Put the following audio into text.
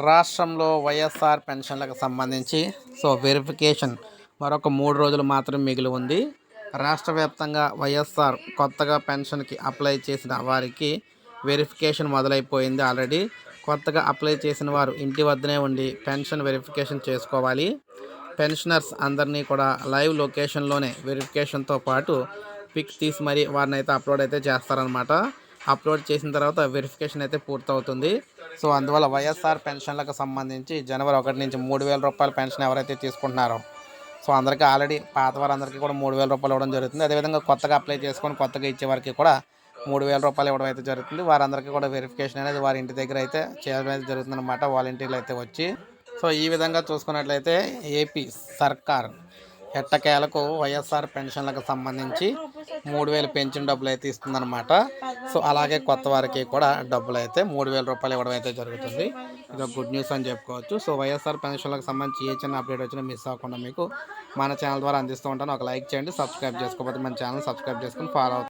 రాష్ట్రంలో వైఎస్ఆర్ పెన్షన్లకు సంబంధించి సో వెరిఫికేషన్ మరొక మూడు రోజులు మాత్రమే మిగిలి ఉంది. రాష్ట్ర వ్యాప్తంగా వైఎస్ఆర్ కొత్తగా పెన్షన్కి అప్లై చేసిన వారికి వెరిఫికేషన్ మొదలైపోయింది ఆల్రెడీ. కొత్తగా అప్లై చేసిన వారు ఇంటి వద్దనే ఉండి పెన్షన్ వెరిఫికేషన్ చేసుకోవాలి. పెన్షనర్స్ అందరినీ కూడా లైవ్ లొకేషన్లోనే వెరిఫికేషన్తో పాటు పిక్ తీసి మరీ వారిని అయితే అప్లోడ్ అయితే చేస్తారనమాట అప్లోడ్ చేసిన తర్వాత వెరిఫికేషన్ అయితే పూర్తవుతుంది. సో అందువల్ల వైఎస్ఆర్ పెన్షన్లకు సంబంధించి జనవరి ఒకటి నుంచి మూడు వేల రూపాయల పెన్షన్ ఎవరైతే తీసుకుంటున్నారో సో అందరికీ ఆల్రెడీ పాత వారందరికీ కూడా మూడు వేల రూపాయలు ఇవ్వడం జరుగుతుంది. అదేవిధంగా కొత్తగా అప్లై చేసుకొని కొత్తగా ఇచ్చే వారికి కూడా మూడు వేల రూపాయలు ఇవ్వడం అయితే జరుగుతుంది. వారందరికీ కూడా వెరిఫికేషన్ అనేది వారి ఇంటి దగ్గర అయితే చేయడం అయితే జరుగుతుంది అనమాట వాలంటీర్లు అయితే వచ్చి. సో ఈ విధంగా చూసుకున్నట్లయితే ఏపీ సర్కార్ ఎట్టకేలకు వైఎస్ఆర్ పెన్షన్లకు సంబంధించి మూడు వేలు పెన్షన్ డబ్బులు అయితే ఇస్తుందన్నమాట. సో అలాగే కొత్త వారికి కూడా డబ్బులు అయితే మూడు వేల రూపాయలు ఇవ్వడం అయితే జరుగుతుంది. ఇది గుడ్ న్యూస్ అని చెప్పుకోవచ్చు. సో వైఎస్ఆర్ పెన్షన్లకు సంబంధించి ఏ చిన్న అప్డేట్ వచ్చినా మిస్ అవ్వకుండా మీకు మన ఛానల్ ద్వారా అందిస్తూ ఉంటాను. ఒక లైక్ చేయండి సబ్స్క్రైబ్ చేసుకోకపోతే మన ఛానల్ సబ్స్క్రైబ్ చేసుకుని ఫాలో